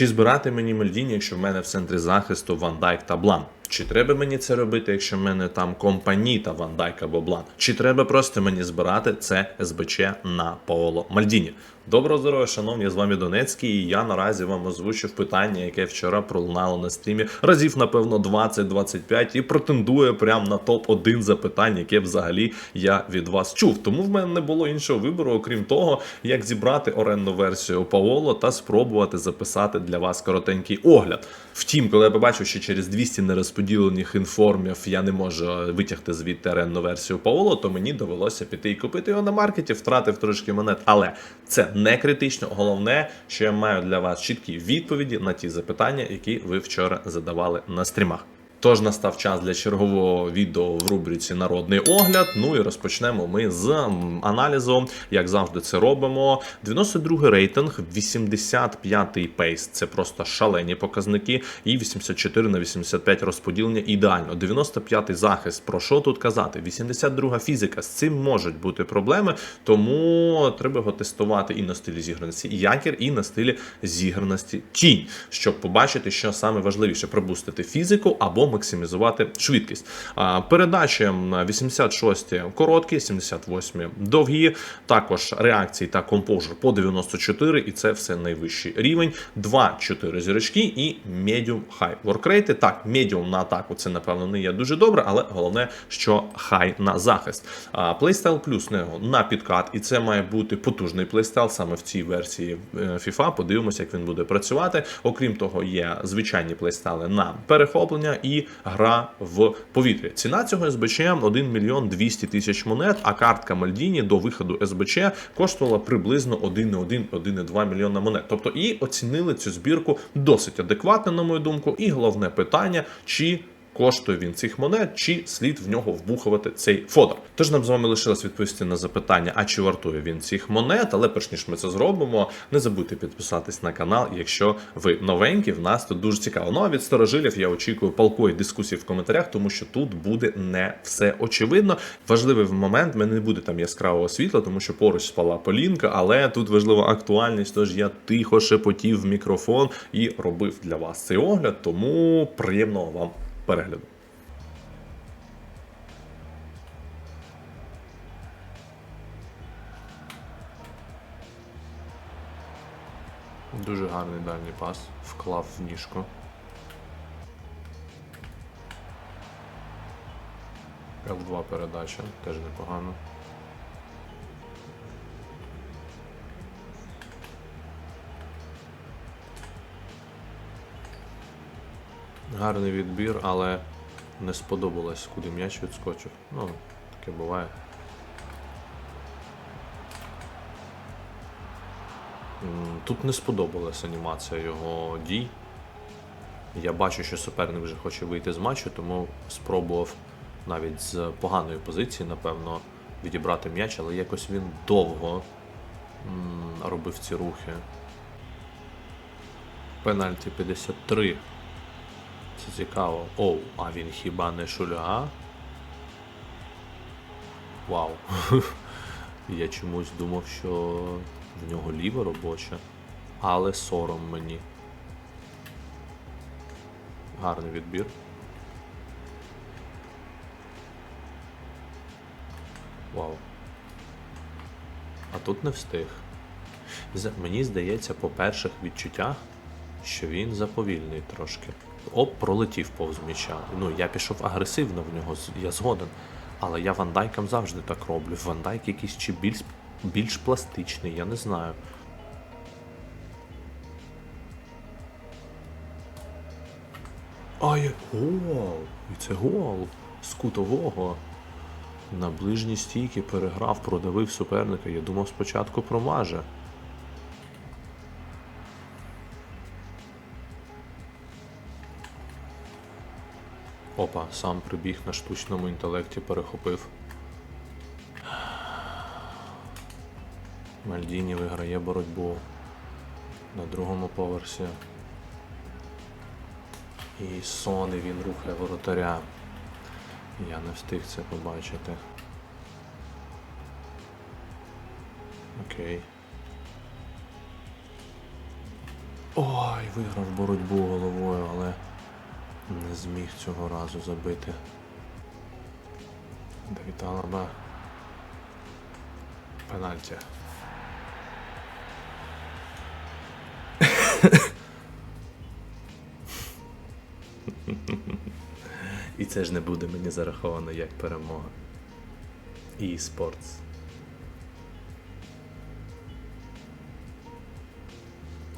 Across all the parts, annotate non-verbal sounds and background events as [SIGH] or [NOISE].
Чи збирати мені Мальдіні, якщо в мене в центрі захисту Ван Дайк та Блан? Чи треба мені це робити, якщо в мене там компані та Ван Дайк або Блан? Чи треба просто мені збирати це СБЧ на Паоло Мальдіні? Доброго здоров'я, шановні, з вами Донецький, і я наразі вам озвучив питання, яке вчора пролунало на стрімі разів, напевно, 20-25 і претендує прямо на топ-1 запитань, яке взагалі я від вас чув. Тому в мене не було іншого вибору, окрім того, як зібрати оренду версію Паоло та спробувати записати для вас коротенький огляд. Втім, коли я побачив, що через 200 нерозподілених інформів я не можу витягти звідти оренду версію Паоло, то мені довелося піти і купити його на маркеті, втратив трошки монет. Але це не критично. Головне, що я маю для вас чіткі відповіді на ті запитання, які ви вчора задавали на стрімах. Тож настав час для чергового відео в рубриці Народний огляд. Ну і розпочнемо ми з аналізу. Як завжди, це робимо. 92 рейтинг, 85-й пейс. Це просто шалені показники. І 84 на 85 розподілення ідеально. 95-й захист. Про що тут казати? 82 фізика. З цим можуть бути проблеми, тому треба його тестувати і на стилі зіграності якір, і на стилі зіграності тінь, щоб побачити, що саме важливіше пробустити фізику або максимізувати швидкість. Передачі м, 86 короткі, 78 довгі, також реакції та компожер по 94, і це все найвищий рівень. 2-4 зірочки і medium high воркрейти. Так, medium на атаку це напевно не є дуже добре, але головне, що high на захист. Плейстайл плюс нього на підкат, і це має бути потужний плейстайл саме в цій версії е, FIFA. Подивимося, як він буде працювати. Окрім того, є звичайні плейстайли на перехоплення і гра в повітрі. Ціна цього СБЧ 1 мільйон 200 тисяч монет, а картка Мальдіні до виходу СБЧ коштувала приблизно 1,1-1,2 мільйона монет. Тобто і оцінили цю збірку досить адекватно, на мою думку. І головне питання, чи коштує він цих монет, чи слід в нього вбухувати цей фодор. Тож нам з вами лишилось відповісти на запитання, а чи вартує він цих монет. Але перш ніж ми це зробимо, не забудьте підписатись на канал, якщо ви новенькі. В нас тут дуже цікаво. Ну а від старожилів я очікую палкої дискусії в коментарях, тому що тут буде не все очевидно. Важливий момент, в мене не буде там яскравого світла, тому що поруч спала Полінка, але тут важлива актуальність. Тож я тихо шепотів в мікрофон і робив для вас цей огляд. Тому приємного вам перегляду. Дуже гарний дальній пас. Вклав в ніжку. Л2 передача, теж непогано. Гарний відбір, але не сподобалось, куди м'яч відскочив. Ну, таке буває. Тут не сподобалась анімація його дій. Я бачу, що суперник вже хоче вийти з матчу, тому спробував навіть з поганої позиції, напевно, відібрати м'яч, але якось він довго робив ці рухи. Пенальті 53. Це цікаво. Оу, а він хіба не шульга? Вау. [LAUGHS] Я чомусь думав, що в нього ліве робоче, але сором мені. Гарний відбір. Вау. А тут не встиг. Мені здається, по перших відчуттях, що він заповільний трошки. Оп, пролетів повз м'яча. Ну, я пішов агресивно в нього, я згоден. Але я вандайкам завжди так роблю. Вандайк якийсь чи більш, більш пластичний, я не знаю. Ай, гол! І це гол з кутового. На ближній стійки переграв, продавив суперника. Я думав спочатку промаже. Опа, сам прибіг на штучному інтелекті, перехопив. Мальдіні виграє боротьбу на другому поверсі. І Сони він рухає воротаря. Я не встиг це побачити. Окей. Ой, виграв боротьбу головою, але не зміг цього разу забити. Давід Алаба. Пенальті. І це ж не буде мені зараховано як перемога. І спортс.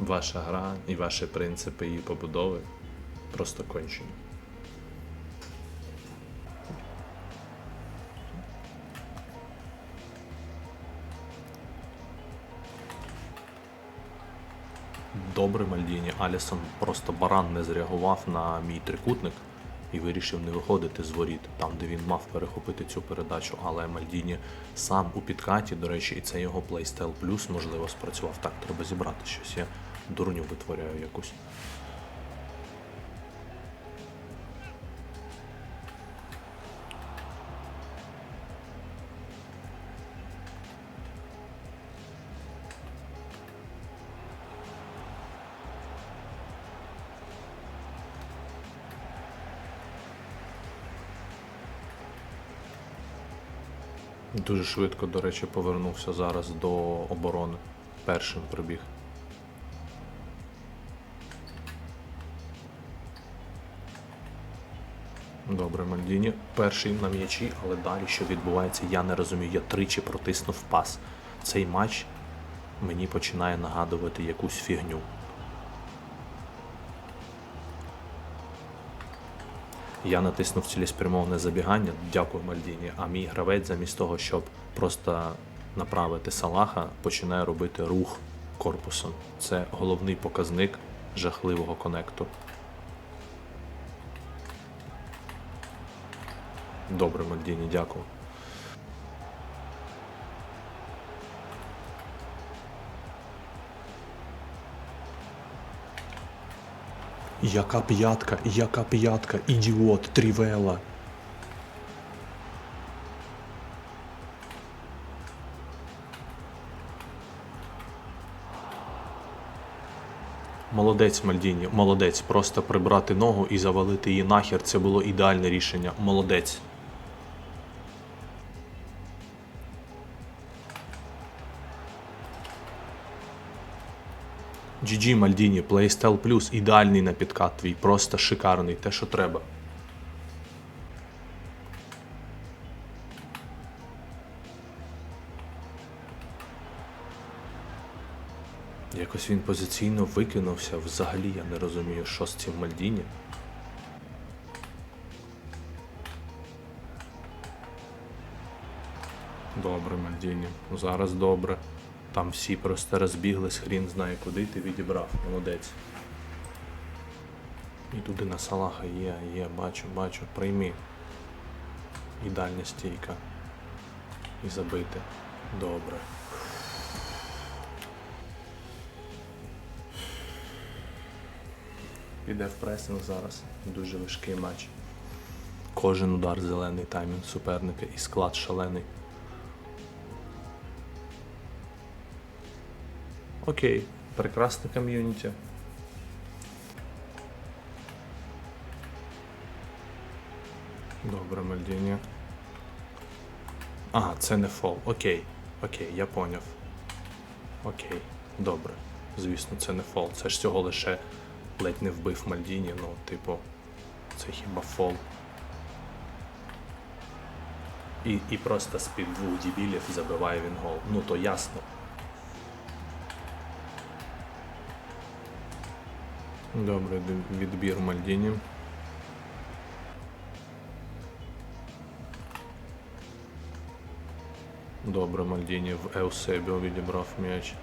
Ваша гра і ваші принципи її побудови просто кончені. Добре Мальдіні. Алісон просто баран не зреагував на мій трикутник і вирішив не виходити з воріт, там, де він мав перехопити цю передачу. Але Мальдіні сам у підкаті, до речі, і це його плейстайл плюс, можливо, спрацював. Так, треба зібрати щось. Я дурню витворяю якусь. Дуже швидко, до речі, повернувся зараз до оборони. Першим прибіг. Добре, Мальдіні. Перший на м'ячі, але далі що відбувається, я не розумію. Я тричі протиснув пас. Цей матч мені починає нагадувати якусь фігню. Я натиснув цілеспрямоване забігання, дякую Мальдіні, а мій гравець замість того, щоб просто направити Салаха, починає робити рух корпусом. Це головний показник жахливого конекту. Добре, Мальдіні, дякую. Яка п'ятка, яка п'ятка, ідіот, трівела. Молодець Мальдіні, молодець. Просто прибрати ногу і завалити її нахер. Це було ідеальне рішення. Молодець. GG Мальдіні, Playstyle Plus, ідеальний на підкат твій, просто шикарний, те, що треба. Якось він позиційно викинувся, взагалі я не розумію, що з цим Мальдіні. Добре, Мальдіні. Зараз добре. Там всі просто розбіглись, хрін знає куди ти відібрав. Молодець. І туди на Салаха є, є, бачу, бачу, прийми. Ідеальна стійка. І забити. Добре. Піде в пресинг зараз. Дуже важкий матч. Кожен удар зелений таймінг суперника і склад шалений. Окей, прекрасне ком'юніті. Добре, Мальдіні. А, це не фол. Окей. Окей, я поняв. Окей, добре. Звісно, це не фол. Це ж цього лише ледь не вбив Мальдіні, ну, типу, це хіба фол. І, і просто з-під двох дібілів забиває він гол. Ну то ясно. Добре, відбір Мальдіні. Добре, Мальдіні в Еусебіо відібрав м'яч.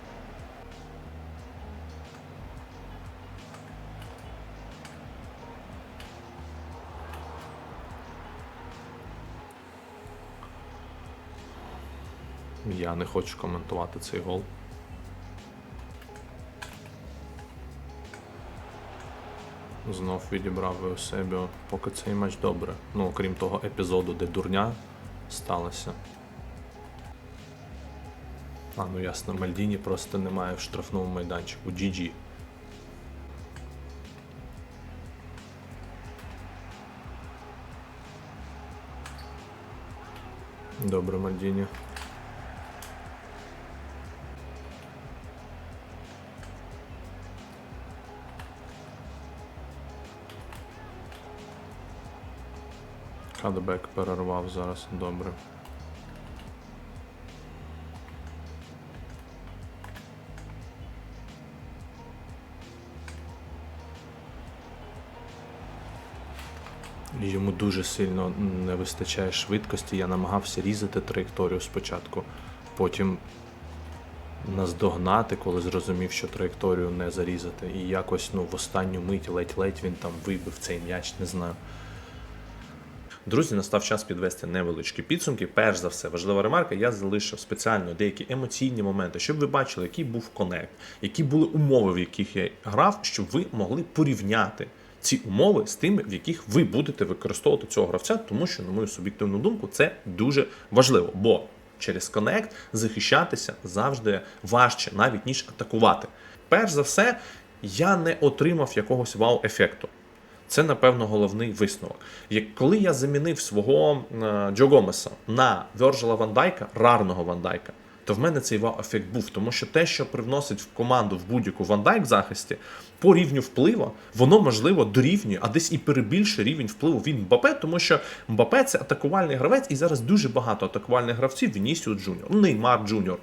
Я не хочу коментувати цей гол. знов відібрав у себе, Поки цей матч добре. Ну, окрім того епізоду, де дурня сталася. А, ну ясно, Мальдіні просто немає в штрафному майданчику. GG. Добре, Мальдіні. Кадбек перервав зараз. Добре. Йому дуже сильно не вистачає швидкості. Я намагався різати траєкторію спочатку, потім наздогнати, коли зрозумів, що траєкторію не зарізати. І якось ну, в останню мить ледь-ледь він там вибив цей м'яч, не знаю. Друзі, настав час підвести невеличкі підсумки. Перш за все, важлива ремарка, я залишив спеціально деякі емоційні моменти, щоб ви бачили, який був конект, які були умови, в яких я грав, щоб ви могли порівняти ці умови з тими, в яких ви будете використовувати цього гравця, тому що, на мою суб'єктивну думку, це дуже важливо. Бо через конект захищатися завжди важче, навіть ніж атакувати. Перш за все, я не отримав якогось вау-ефекту. Це, напевно, головний висновок. Як коли я замінив свого е, Джо Гомеса на Вержела Ван Дайка, рарного Ван Дайка, то в мене цей вау-ефект був. Тому що те, що привносить в команду в будь-яку Ван Дайк в захисті, по рівню впливу, воно можливо дорівнює, а десь і перебільшує рівень впливу він Мбапе, тому що Мбапе це атакувальний гравець, і зараз дуже багато атакувальних гравців Вінісіо Джуніор, Неймар Джуніор.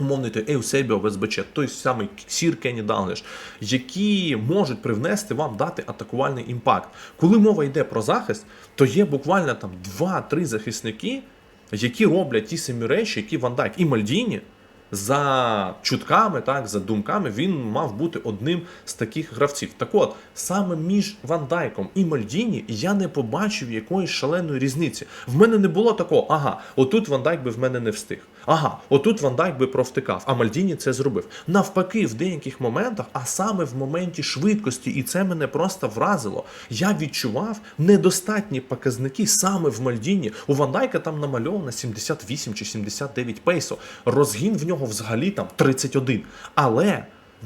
Умовний той Еусебіо в СБЧ, той самий Сір Кенні Далнеш, які можуть привнести вам дати атакувальний імпакт. Коли мова йде про захист, то є буквально там 2-3 захисники, які роблять ті самі речі, які Ван Дайк і Мальдіні. За чутками, так, за думками, він мав бути одним з таких гравців. Так от, саме між Ван Дайком і Мальдіні я не побачив якоїсь шаленої різниці. В мене не було такого, ага, отут Ван Дайк би в мене не встиг. Ага, отут Ван Дайк би провтикав, а Мальдіні це зробив. Навпаки, в деяких моментах, а саме в моменті швидкості, і це мене просто вразило. Я відчував недостатні показники саме в Мальдіні. У Ван Дайка там намальовано 78 чи 79 пейсо. Розгін в нього взагалі там 31. Але.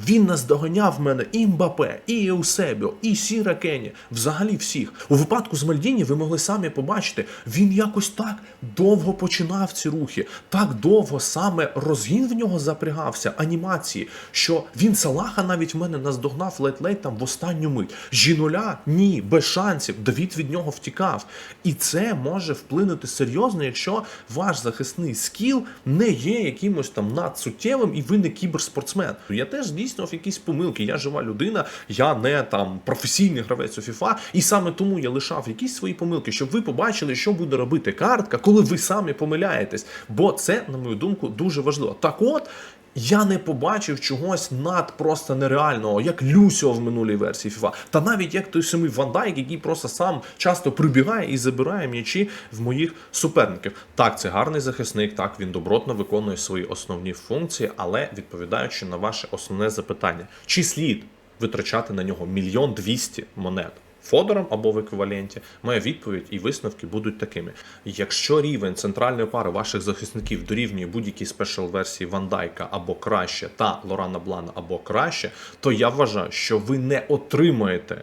Він наздоганяв мене і Мбапе, і Еусебіо, і Сіра Кені, взагалі всіх. У випадку з Мальдіні ви могли самі побачити, він якось так довго починав ці рухи, так довго саме розгін в нього запрягався, анімації, що він Салаха навіть в мене наздогнав ледь-ледь там в останню мить. Жінуля ні, без шансів. Давід від нього втікав. І це може вплинути серйозно, якщо ваш захисний скіл не є якимось там надсуттєвим і ви не кіберспортсмен. Я теж здійснював якісь помилки. Я жива людина, я не там професійний гравець у FIFA, і саме тому я лишав якісь свої помилки, щоб ви побачили, що буде робити картка, коли ви самі помиляєтесь. Бо це, на мою думку, дуже важливо. Так от. Я не побачив чогось над просто нереального, як Люсіо в минулій версії FIFA. Та навіть як той самий Ван Дайк, який просто сам часто прибігає і забирає м'ячі в моїх суперників. Так, це гарний захисник, так він добротно виконує свої основні функції, але відповідаючи на ваше основне запитання, чи слід витрачати на нього мільйон двісті монет? Фодором або в еквіваленті, моя відповідь і висновки будуть такими: якщо рівень центральної пари ваших захисників дорівнює будь-якій спешл версії Ван Дайка або краще та Лорана Блана або краще, то я вважаю, що ви не отримаєте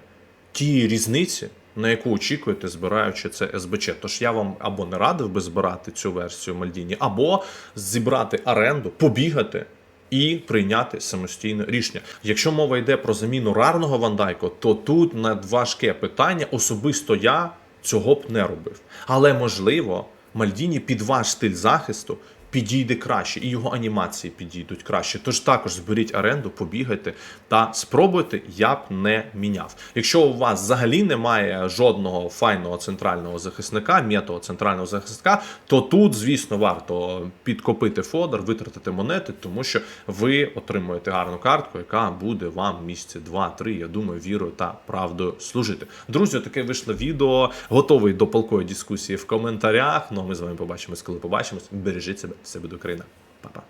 тієї різниці, на яку очікуєте, збираючи це СБЧ. Тож я вам або не радив би збирати цю версію Мальдіні, або зібрати оренду, побігати. І прийняти самостійне рішення. Якщо мова йде про заміну рарного вандайку, то тут надважке питання. Особисто я цього б не робив. Але можливо, Мальдіні під ваш стиль захисту підійде краще, і його анімації підійдуть краще. Тож також зберіть оренду, побігайте та спробуйте, я б не міняв. Якщо у вас взагалі немає жодного файного центрального захисника, м'ятого центрального захисника, то тут, звісно, варто підкопити фодер, витратити монети, тому що ви отримуєте гарну картку, яка буде вам місяці 2-3, я думаю, вірою та правдою служити. Друзі, таке вийшло відео. Готовий до палкої дискусії в коментарях. Ну а ми з вами побачимось, коли побачимось. Бережіть себе, все буде країна. Па-па.